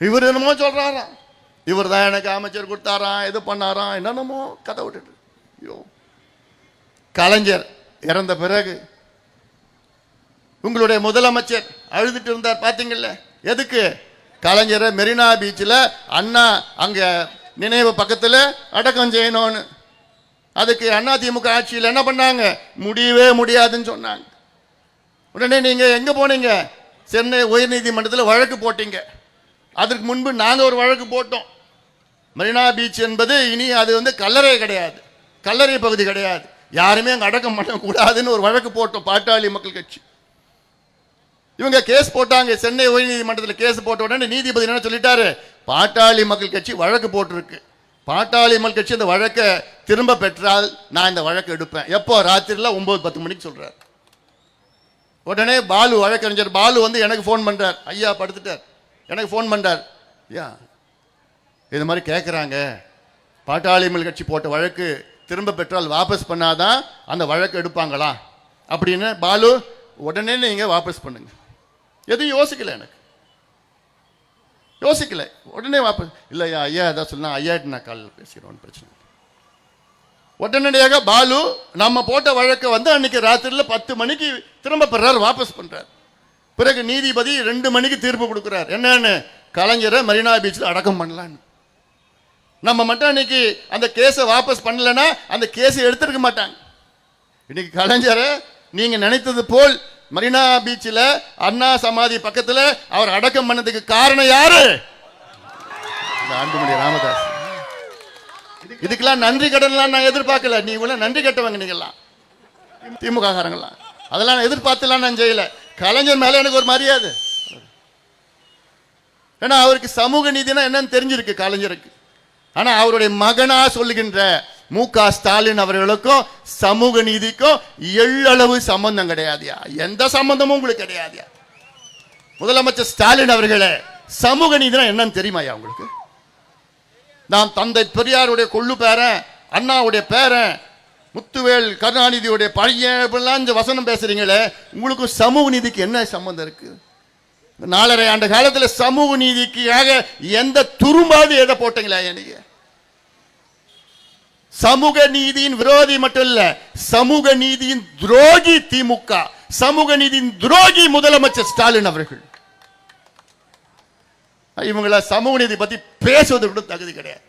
இவர் என்னமோ சொல்கிறாராம் இவர் தான் எனக்கு அமைச்சர் கொடுத்தாராம் இது பண்ணாராம் என்னென்னமோ கதை விட்டுட்டு. ஐயோ. கலைஞர் இறந்த பிறகு உங்களுடைய முதலமைச்சர் அழுதுட்டு இருந்தார் பார்த்தீங்கல்ல எதுக்கு? கலைஞரை மெரினா பீச்சில் அண்ணா அங்கே நினைவு பக்கத்தில் அடக்கம் செய்யணும்னு. அதுக்கு அண்ணா திமுக ஆட்சியில் என்ன பண்ணாங்க? முடியவே முடியாதுன்னு சொன்னாங்க. உடனே நீங்கள் எங்கே போனீங்க? சென்னை உயர்நீதிமன்றத்தில் வழக்கு போட்டீங்க. அதற்கு முன்பு நாங்கள் ஒரு வழக்கு போட்டோம். மெரினா பீச் என்பது இனி அது வந்து கல்லறை கிடையாது. கல்லறை பகுதி கிடையாது. யாருமே அங்கே அடக்கம் பண்ணக்கூடாதுன்னு ஒரு வழக்கு போட்டோம் பாட்டாளி மக்கள் கட்சி. இவங்க கேஸ் போட்டாங்க. சென்னை உயர்நீதிமன்றத்தில் கேஸ் போட்ட உடனே நீதிபதி என்ன சொல்லிட்டாரு? பாட்டாளி மக்கள் கட்சி வழக்கு போட்டிருக்கு. பாட்டாளி மக்கள் கட்சி இந்த வழக்கை திரும்ப பெற்றால் நான் இந்த வழக்கு எடுப்பேன். எப்போ? ராத்திரியில் ஒன்பது பத்து மணிக்கு சொல்கிறார் உடனே பாலு வழக்கறிஞர் பாலு வந்து எனக்கு ஃபோன் பண்றார். ஐயா படுத்துட்டார். எனக்கு ஃபோன் பண்ணுறார் ஐயா இது மாதிரி கேட்குறாங்க பாட்டாளி கட்சி போட்ட வழக்கு திரும்ப பெற்றால் வாபஸ் பண்ணாதான் அந்த வழக்கு எடுப்பாங்களா? அப்படின்னு பாலு உடனே நீங்கள் வாபஸ் பண்ணுங்க. எதுவும் யோசிக்கலை எனக்கு. யோசிக்கல. உடனே வாபஸ் இல்லையா ஐயா ஏதாவது சொன்னால் ஐயாட்டு நான் காலையில் பேசிக்கிறேன் பிரச்சனை இல்லை. உடனடியாக பாலு நம்ம போட்ட வழக்கை வந்து அன்னைக்கு ராத்திரியில் பத்து மணிக்கு திரும்ப பெறார் வாபஸ் பண்ணுறார் பிறகு நீதிபதி ரெண்டு மணிக்கு தீர்ப்பு கொடுக்குறார். என்னன்னு? கலைஞரை மரினா பீச்சில் அடக்கம் பண்ணலான்னு. நம்ம மட்டும் இன்னைக்கு அந்த கேஸை வாபஸ் பண்ணலன்னா அந்த கேஸை எடுத்திருக்க மாட்டாங்க. இன்னைக்கு கலைஞரை நீங்கள் நினைத்தது போல் மரினா பீச்சில் அண்ணா சமாதி பக்கத்தில் அவர் அடக்கம் பண்ணதுக்கு காரணம் யாரு? அன்புமணி ராமதாஸ். இதுக்கெல்லாம் நன்றி கடன்லாம் நான் எதிர்பார்க்கல. நீ இவ்வளோ நன்றி கட்டவங்க நீங்கள்லாம் திமுக காரங்களாம் அதெல்லாம் எதிர்பார்த்துலாம் நான் செய்யலை. கலைஞர் மேலே எனக்கு ஒரு மரியாதை. ஏன்னா அவருக்கு சமூக நீதினா என்னன்னு தெரிஞ்சிருக்கு கலைஞருக்கு. ஆனா அவருடைய மகனா சொல்லுகின்ற மு க. ஸ்டாலின் அவர்களுக்கும் சமூக நீதிக்கும் எள்ளளவு சம்பந்தம் கிடையாதுயா? எந்த சம்பந்தமும் உங்களுக்கு கிடையாதுயா? முதலமைச்சர் ஸ்டாலின் அவர்களே சமூக நீதினா என்னன்னு தெரியுமாயா உங்களுக்கு? நான் தந்தை பெரியாருடைய கொள்ளு பேரன் அண்ணாவுடைய பேரன் முத்துவேல் கருணாநிதியுடைய பையன் இப்படிலாம் இந்த வசனம் பேசுறீங்களே உங்களுக்கு சமூக நீதிக்கு என்ன சம்பந்தம் இருக்கு? நாலரை ஆண்டு காலத்தில் சமூக நீதிக்காக எந்த துரும்பாவது எதை போட்டீங்களா நீங்க? சமூக நீதியின் விரோதி மட்டும் இல்ல சமூக நீதியின் துரோகி திமுக சமூக நீதியின் துரோகி முதலமைச்சர் ஸ்டாலின் அவர்கள். இவங்கள சமூக நீதி பத்தி பேசுவது கூட தகுதி கிடையாது.